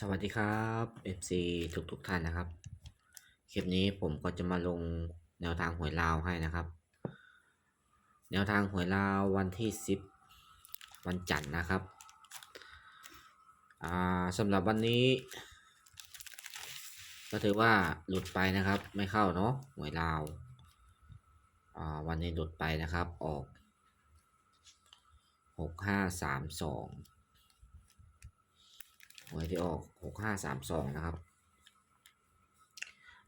สวัสดีครับ FC ทุกทุกท่านนะครับ คลิปนี้ผมก็จะมาลงแนวทางหวยลาวให้นะครับ แนวทางหวยลาววันที่ 10 วันจันทร์นะครับสำหรับวันนี้ ก็ถือว่าหลุดไปนะครับ ไม่เข้าเนาะหวยลาวาวันนี้หลุดไปนะครับออก 6532 หวยที่ออกหกห้าสามสองนะครับ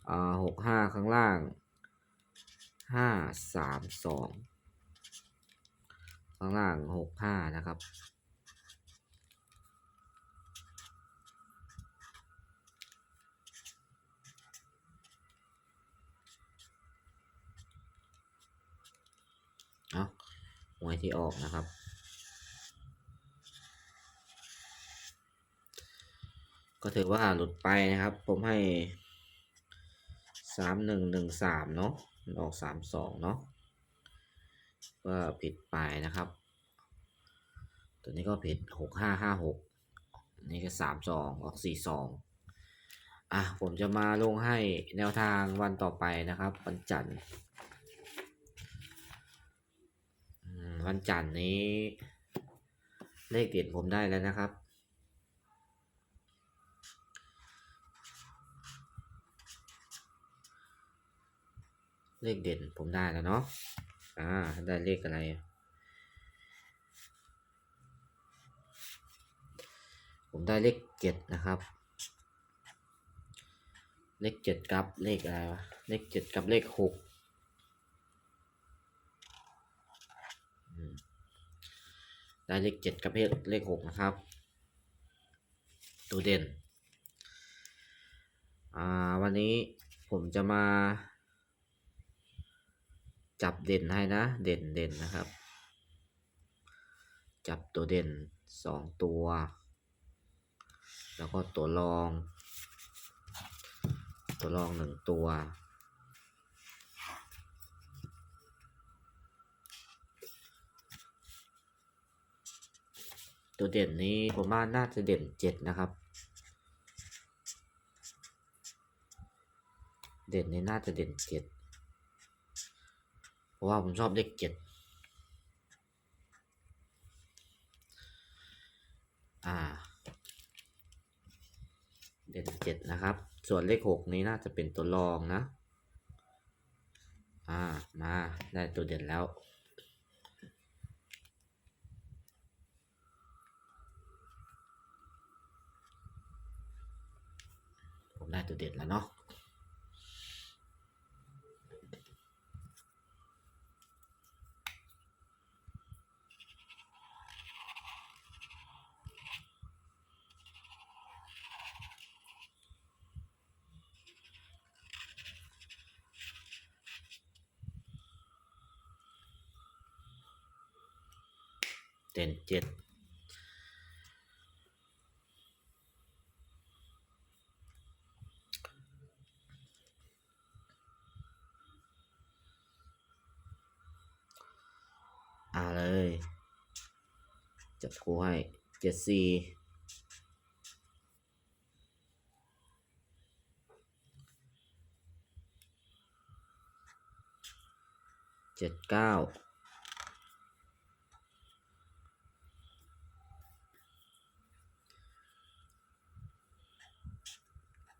อ่าหกห้าข้างล่างห้าสามสองข้างล่างหกห้านะครับเอาหวยที่ออกนะครับ ก็ถือว่าหลุดไปนะครับ ผมให้สามหนึ่งหนึ่งสามเนาะออกสามสองเนาะก็ผิดไปนะครับ ตัวนี้ก็ผิดหกห้าห้าหกนี่ก็สามสองออกสี่สองอะผมจะมาลงให้แนวทางวันต่อไปนะครับ วันจันทร์วันจันทร์นี้ เลขเด็ดผมได้แล้วนะครับ เลขเด่นผมได้แล้วเนาะ อ่า ได้เลขอะไร ผมได้เลขเจ็ดนะครับ เลขเจ็ดกับเลขอะไรวะ เลขเจ็ดกับเลขหกได้เลขเจ็ดกับเลขเลขหกนะครับ ตัวเด่น อ่า วันนี้ผมจะมา จับเด่นให้นะ เด่นเด่นนะครับ จับตัวเด่นสองตัว แล้วก็ตัวรอง ตัวรองหนึ่งตัว ตัวเด่นนี้ผมว่าน่าจะเด่นเจ็ดนะครับเด่นนี้น่าจะเด่นเจ็ด เพราะว่าผมชอบเลขเจ็ดอ่า เด่นเจ็ดนะครับ ส่วนเลขหกนี้น่าจะเป็นตัวรองนะ อ่า มาได้ตัวเด่นแล้วผมได้ตัวเด่นแล้วเนาะ เด่นเจ็ดอ่าเลย จับกูให้เจ็ดสี่เจ็ดเก้า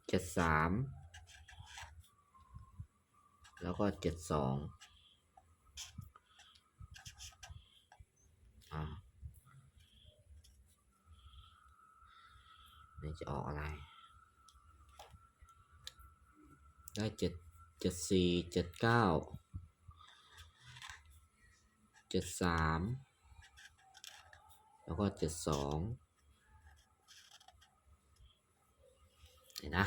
เจ็ดสามแล้วก็เจ็ดสองอ่านี่จะออกอะไร ได้เจ็ดเจ็ดสี่เจ็ดเก้าเจ็ดสามแล้วก็เจ็ดสอง เห็ นะ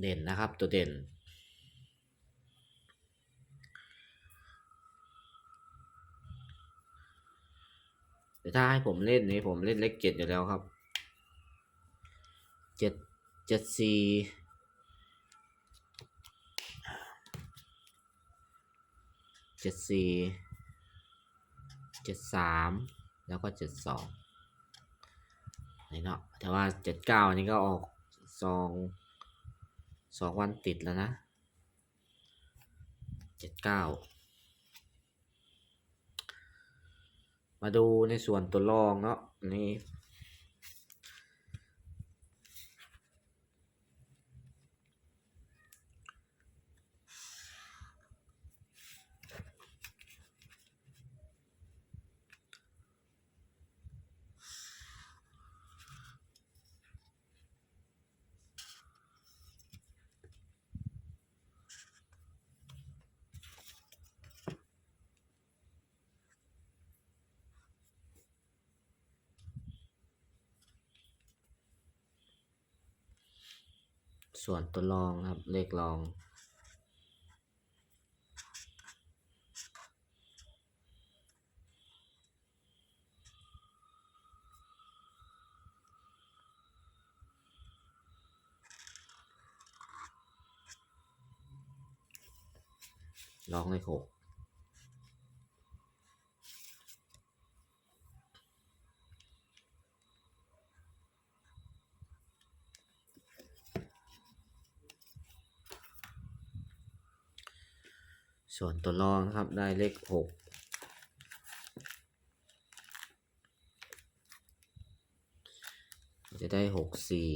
เด่นนะครับตัวเด่น แต่ถ้าให้ผมเล่นนี่ผมเล่นเลขเจ็ดอยู่แล้วครับ เจ็ดเจ็ดสี่เจ็ดสี่เจ็ดสามแล้วก็เจ็ดสอง นี่เนาะแต่ว่าเจ็ดเก้านี่ก็ออกสองสองวันติดแล้วนะเจ็ดเก้ามาดูในส่วนตัวรองเนาะนี่ ส่วนตัวรองครับ เลขรอง รองเลขหก ส่วนตัวรองนะครับได้เลขหกจะได้หกสี่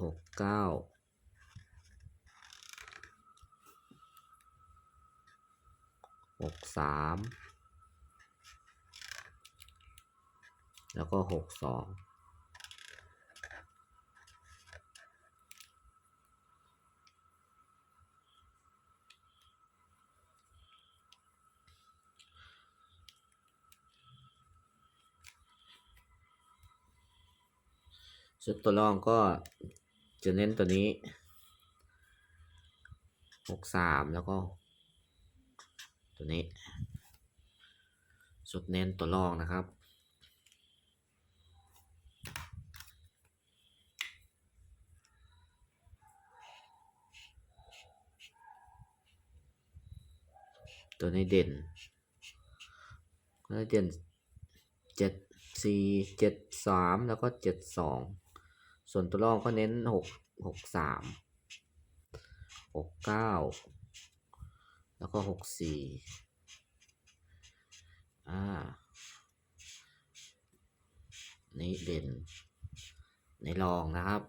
หกเก้าหกสาม แล้วก็หกสองชุดตัวรองก็จะเน้นตัวนี้หกสามแล้วก็ ตัวนี้สุดเน้นตัวรองนะครับ ตัวนี้เด่นก็เด่นเจ็ดสี่เจ็ดสามแล้วก็เจ็ดสองส่วนตัวรองก็เน้นหกหกสามหกเก้าแล้วก็หกสี่อ่า นี่เด่น ในรองนะครับ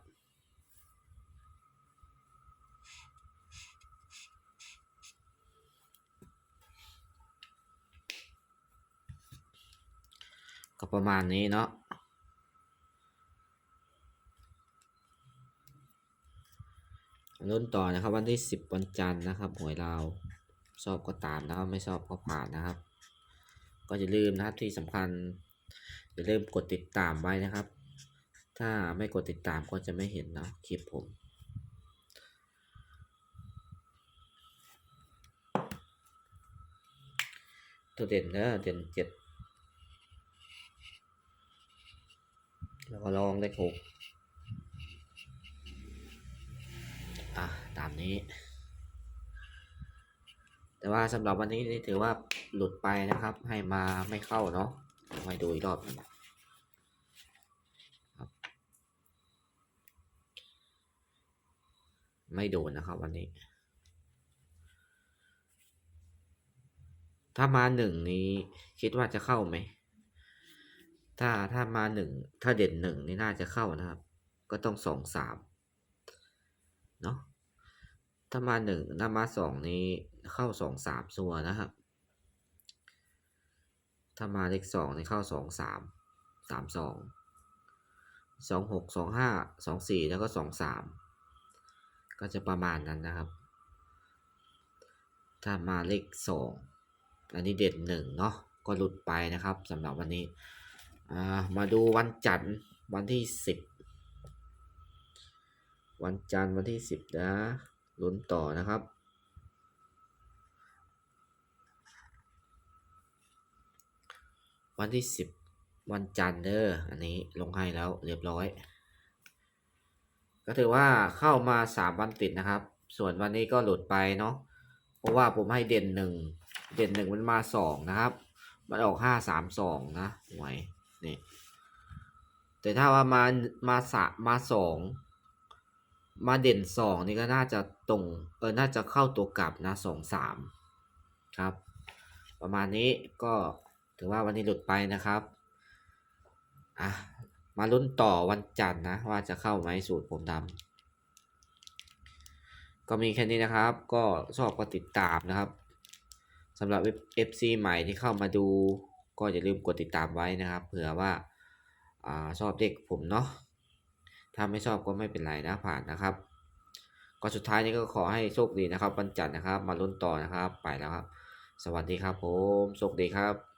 ก็ประมาณนี้เนาะรุ่นต่อนะครับ วันที่สิบวันจันทร์นะครับหวยลาชอบก็ตามนะครับไม่ชอบก็ผ่านนะครับ ก็อย่าลืมนะครับที่สำคัญอย่าลืมกดติดตามไว้นะครับ ถ้าไม่กดติดตามก็จะไม่เห็นเนาะคลิปผมตัวเด่นเนอะเด่นเจ็ด แล้วก็ลองเลขหกอะตามนี้ แต่ว่าสำหรับวันนี้นี่ถือว่าหลุดไปนะครับ ให้มาไม่เข้าเนาะมาดูอีกรอบนึงครับไม่โดนนะครับวันนี้ ถ้ามาหนึ่งนี้คิดว่าจะเข้าไหม ถ้าถ้ามาหนึ่งถ้าเด่นหนึ่งนี่น่าจะเข้านะครับ ก็ต้องสองสามเนาะถ้ามาหนึ่งถ้ามาสองนี้เข้าสองสามส่วนนะครับ ถ้ามาเลขสองนี่เข้าสองสามสามสองสองหกสองห้าสองสี่แล้วก็สองสามก็จะประมาณนั้นนะครับ ถ้ามาเลขสองอันนี้เด่นหนึ่งเนาะก็หลุดไปนะครับสำหรับวันนี้ อ่ามาดูวันจันทร์วันที่สิบวันจันทร์วันที่สิบนะลุ้นต่อนะครับ วันที่สิบวันจันทร์เด้ออันนี้ลงให้แล้วเรียบร้อย ก็ถือว่าเข้ามาสามวันติดนะครับ ส่วนวันนี้ก็หลุดไปเนาะเพราะว่าผมให้เด่นหนึ่งเด่นหนึ่งมันมาสองนะครับ มันออกห้าสามสองนะหวย นี่ แต่ถ้าว่ามามาสะมาสองมาเด่นสองนี่ก็น่าจะตรงเออน่าจะเข้าตัวกลับนะสองสามครับ ประมาณนี้ก็ถือว่าวันนี้หลุดไปนะครับอะมาลุ้นต่อวันจันทร์นะ ว่าจะเข้าไหมสูตรผมดำก็มีแค่นี้นะครับ ก็ชอบก็ติดตามนะครับสำหรับ FC ใหม่ที่เข้ามาดู ก็อย่าลืมกดติดตามไว้นะครับ เผื่อว่าอชอบเด็กผมเนาะถ้าไม่ชอบก็ไม่เป็นไรนะผ่านนะครับ ก็สุดท้ายนี้ก็ขอให้โชคดีนะครับวันจันทร์นะครับ มาลุ้นต่อนะครับไปแล้วครับ สวัสดีครับผมโชคดีครับ